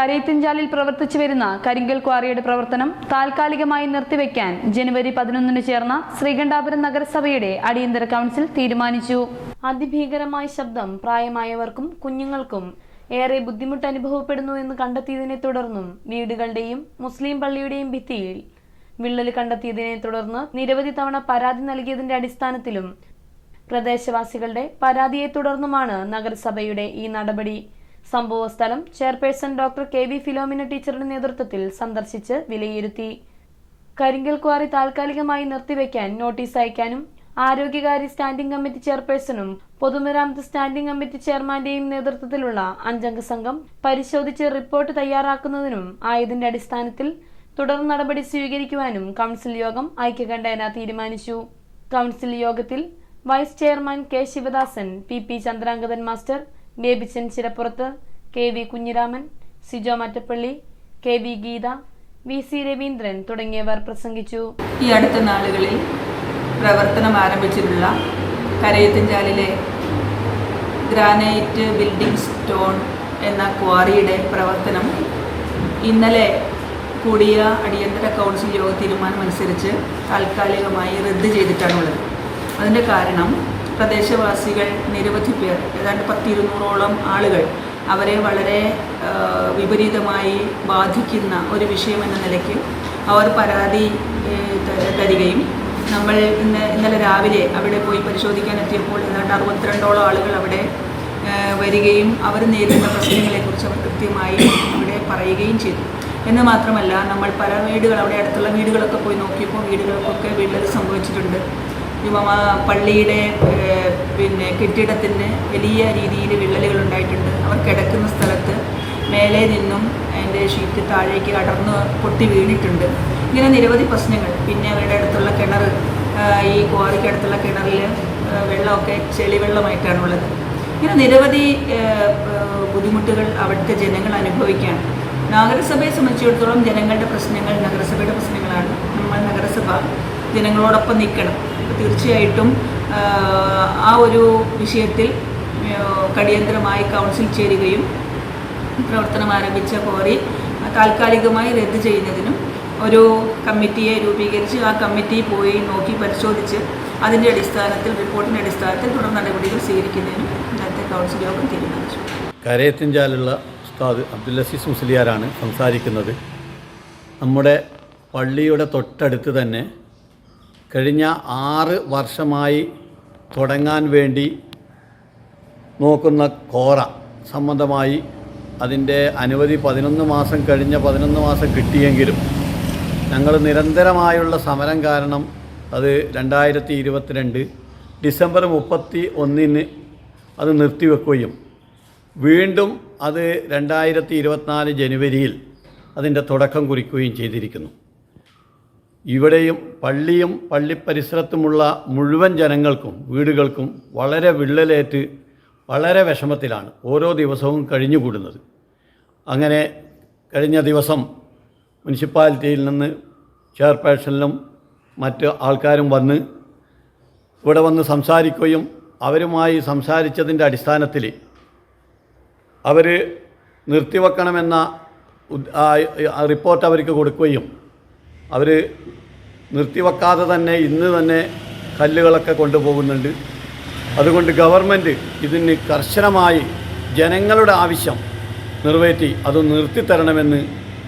കരയത്തിഞ്ചാലിൽ പ്രവർത്തിച്ചു വരുന്ന കരിങ്കൽ ക്വാറിയുടെ പ്രവർത്തനം താൽക്കാലികമായി നിർത്തിവെക്കാൻ ജനുവരി പതിനൊന്നിന് ചേർന്ന ശ്രീകണ്ഠാപുരം നഗരസഭയുടെ അടിയന്തര കൗൺസിൽ തീരുമാനിച്ചു. അതിഭീകരമായ ശബ്ദം പ്രായമായവർക്കും കുഞ്ഞുങ്ങൾക്കും ഏറെ ബുദ്ധിമുട്ട് അനുഭവപ്പെടുന്നു എന്ന് കണ്ടെത്തിയതിനെ തുടർന്നും വീടുകളുടെയും മുസ്ലിം പള്ളിയുടെയും ഭിത്തിയിൽ വിള്ളൽ കണ്ടെത്തിയതിനെ തുടർന്ന് നിരവധി തവണ പരാതി നൽകിയതിന്റെ അടിസ്ഥാനത്തിലും പ്രദേശവാസികളുടെ പരാതിയെ തുടർന്നുമാണ് നഗരസഭയുടെ ഈ നടപടി. സംഭവ സ്ഥലം chairperson doctor K V Philomina ടീച്ചറുടെ നേതൃത്വത്തിൽ സന്ദർശിച്ച് വിലയിരുത്തി. കരിങ്കൽ ക്വാറി താൽക്കാലികമായി നിർത്തിവെക്കാൻ നോട്ടീസ് അയക്കാനും ആരോഗ്യകാര്യ സ്റ്റാൻഡിംഗ് കമ്മിറ്റി ചെയർപേഴ്സണും പൊതുമരാമത്ത് സ്റ്റാൻഡിംഗ് കമ്മിറ്റി ചെയർമാന്റെയും നേതൃത്വത്തിലുള്ള അഞ്ചംഗ സംഘം പരിശോധിച്ച് റിപ്പോർട്ട് തയ്യാറാക്കുന്നതിനും ആയതിന്റെ അടിസ്ഥാനത്തിൽ തുടർ നടപടി സ്വീകരിക്കുവാനും കൗൺസിൽ യോഗം ഐക്യകണ്ഠേന തീരുമാനിച്ചു. കൗൺസിൽ യോഗത്തിൽ vice chairman K Sivadasan P P Chandrangathan master Babychan Chirappurath K V Kunhiraman Sijo Mattappally K V Geetha V C Raveendran തുടങ്ങിയവർ പ്രസംഗിച്ചു. ഈ അടുത്ത നാളുകളിൽ പ്രവർത്തനം ആരംഭിച്ചിട്ടുള്ള കരയത്തിൻചാലിലെ ഗ്രാനൈറ്റ് ബിൽഡിംഗ് സ്റ്റോൺ എന്ന ക്വാറിയുടെ പ്രവർത്തനം ഇന്നലെ കൂടിയ അടിയന്തര കൗൺസിൽ യോഗ തീരുമാനമനുസരിച്ച് താൽക്കാലികമായി റദ്ദ് ചെയ്തിട്ടാണുള്ളത്. അതിന്റെ കാരണം പ്രദേശവാസികൾ നിരവധി പേർ ഏതാണ്ട് പത്തിരുന്നൂറോളം ആളുകൾ അവരെ വളരെ വിപരീതമായി ബാധിക്കുന്ന ഒരു വിഷയമെന്ന നിലയ്ക്ക് അവർ പരാതി തരികയും നമ്മൾ ഇന്ന് ഇന്നലെ രാവിലെ അവിടെ പോയി പരിശോധിക്കാൻ എത്തിയപ്പോൾ ഏതാണ്ട് അറുപത്തിരണ്ടോളം ആളുകൾ അവിടെ വരികയും അവർ നേരിടുന്ന പ്രശ്നങ്ങളെക്കുറിച്ച് അവർ കൃത്യമായി അവിടെ പറയുകയും ചെയ്തു. എന്ന് മാത്രമല്ല നമ്മൾ പല വീടുകൾ അവിടെ അടുത്തുള്ള വീടുകളൊക്കെ പോയി നോക്കിയപ്പോൾ വീടുകൾക്കൊക്കെ വിള്ളൽ സംഭവിച്ചിട്ടുണ്ട്. ആ പള്ളിയുടെ പിന്നെ കെട്ടിടത്തിന് വലിയ രീതിയിൽ വിള്ളലുകൾ ഉണ്ടായിട്ടുണ്ട്. അവർ കിടക്കുന്ന സ്ഥലത്ത് മേലെ നിന്നും അതിന്റെ ഷീറ്റ് താഴേക്ക് അടർന്ന് പൊട്ടി വീണിട്ടുണ്ട്. ഇങ്ങനെ നിരവധി പ്രശ്നങ്ങൾ. പിന്നെ അവരുടെ അടുത്തുള്ള കിണർ ഈ ക്വാറിക്ക് അടുത്തുള്ള കിണറിൽ വെള്ളമൊക്കെ ചെളിവെള്ളമായിട്ടാണുള്ളത്. ഇങ്ങനെ നിരവധി ബുദ്ധിമുട്ടുകൾ അവിടുത്തെ ജനങ്ങൾ അനുഭവിക്കുകയാണ്. നഗരസഭയെ സംബന്ധിച്ചിടത്തോളം ജനങ്ങളുടെ പ്രശ്നങ്ങൾ നഗരസഭയുടെ പ്രശ്നങ്ങളാണ്. നമ്മൾ നഗരസഭ ജനങ്ങളോടൊപ്പം നിൽക്കണം. തീർച്ചയായിട്ടും ആ ഒരു വിഷയത്തിൽ കടിയന്തരമായി കൗൺസിൽ ചേരുകയും പ്രവർത്തനം ആരംഭിച്ച കോറി താൽക്കാലികമായി റദ്ദ് ചെയ്യുന്നതിനും ഒരു കമ്മിറ്റിയെ രൂപീകരിച്ച് ആ കമ്മിറ്റി പോയി നോക്കി പരിശോധിച്ച് അതിന്റെ അടിസ്ഥാനത്തിൽ റിപ്പോർട്ടിന്റെ അടിസ്ഥാനത്തിൽ തുടർ നടപടികൾ സ്വീകരിക്കുന്നതിനും ഇന്നത്തെ കൗൺസിൽ യോഗം തീരുമാനിച്ചു. കരയത്തിഞ്ചാലുള്ള ഉസ്താദ് അബ്ദുൽ അസീസ് മുസ്ലിയാരാണ് സംസാരിക്കുന്നത്. നമ്മുടെ പള്ളിയുടെ തൊട്ടടുത്ത് തന്നെ കഴിഞ്ഞ ആറ് വർഷമായി തുടങ്ങാൻ വേണ്ടി നോക്കുന്ന കോറ സംബന്ധമായി അതിന്റെ അനുമതി പതിനൊന്ന് മാസം കഴിഞ്ഞ പതിനൊന്ന് മാസം കിട്ടിയെങ്കിലും ഞങ്ങൾ നിരന്തരമായുള്ള സമരം കാരണം അത് രണ്ടായിരത്തി ഇരുപത്തിരണ്ട് ഡിസംബർ മുപ്പത്തി ഒന്നിന് അത് നിർത്തിവെക്കുകയും വീണ്ടും അത് രണ്ടായിരത്തി ഇരുപത്തിനാല് ജനുവരിയിൽ അതിന്റെ തുടക്കം കുറിക്കുകയും ചെയ്തിരിക്കുന്നു. ഇവിടെയും പള്ളിയും പള്ളി പരിസരത്തുമുള്ള മുഴുവൻ ജനങ്ങൾക്കും വീടുകൾക്കും വളരെ വിള്ളലേറ്റ് വളരെ വിഷമത്തിലാണ് ഓരോ ദിവസവും കഴിഞ്ഞുകൂടുന്നത്. അങ്ങനെ കഴിഞ്ഞ ദിവസം മുനിസിപ്പാലിറ്റിയിൽ നിന്ന് ചെയർപേഴ്സണിലും മറ്റ് ആൾക്കാരും വന്ന് ഇവിടെ വന്ന് സംസാരിക്കുകയും അവരുമായി സംസാരിച്ചതിന്റെ അടിസ്ഥാനത്തിൽ അവർ നിർത്തിവെക്കണമെന്ന റിപ്പോർട്ട് അവർക്ക് കൊടുക്കുകയും അവർ നിർത്തിവെക്കാതെ തന്നെ ഇന്ന് തന്നെ കല്ലുകളൊക്കെ കൊണ്ടുപോകുന്നുണ്ട്. അതുകൊണ്ട് ഗവൺമെന്റ് ഇതിന് കർശനമായി ജനങ്ങളുടെ ആവശ്യം നിറവേറ്റി അത് നിർത്തിത്തരണമെന്ന്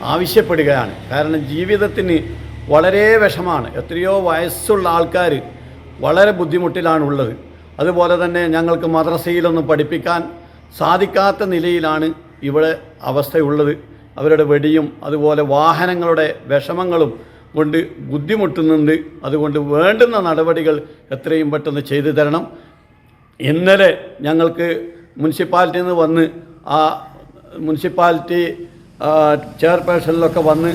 ആവശ്യപ്പെടുകയാണ്. കാരണം ജീവിതത്തിന് വളരെ വിഷമാണ്. എത്രയോ വയസ്സുള്ള ആൾക്കാർ വളരെ ബുദ്ധിമുട്ടിലാണുള്ളത്. അതുപോലെ തന്നെ ഞങ്ങൾക്ക് മദ്രസയിലൊന്നും പഠിപ്പിക്കാൻ സാധിക്കാത്ത നിലയിലാണ് ഇവിടെ അവസ്ഥയുള്ളത്. അവരുടെ വെടിയും അതുപോലെ വാഹനങ്ങളുടെ വിഷമങ്ങളും കൊണ്ട് ബുദ്ധിമുട്ടുന്നുണ്ട്. അതുകൊണ്ട് വേണ്ടുന്ന നടപടികൾ എത്രയും പെട്ടെന്ന് ചെയ്തു തരണം. ഇന്നലെ ഞങ്ങൾക്ക് മുനിസിപ്പാലിറ്റിയിൽ നിന്ന് വന്ന് ആ മുനിസിപ്പാലിറ്റി ചെയർപേഴ്സണിലൊക്കെ വന്ന്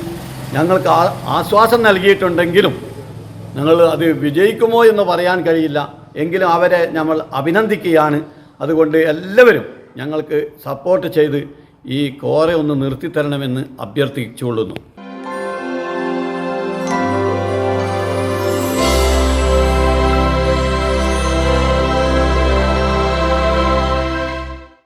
ഞങ്ങൾക്ക് ആശ്വാസം നൽകിയിട്ടുണ്ടെങ്കിലും ഞങ്ങൾ അത് വിജയിക്കുമോ എന്ന് പറയാൻ കഴിയില്ല. എങ്കിലും അവരെ നമ്മൾ അഭിനന്ദിക്കുകയാണ്. അതുകൊണ്ട് എല്ലാവരും ഞങ്ങൾക്ക് സപ്പോർട്ട് ചെയ്ത് ഈ കോറ ഒന്ന് നിർത്തിത്തരണമെന്ന് അഭ്യർത്ഥിച്ചുകൊള്ളുന്നു.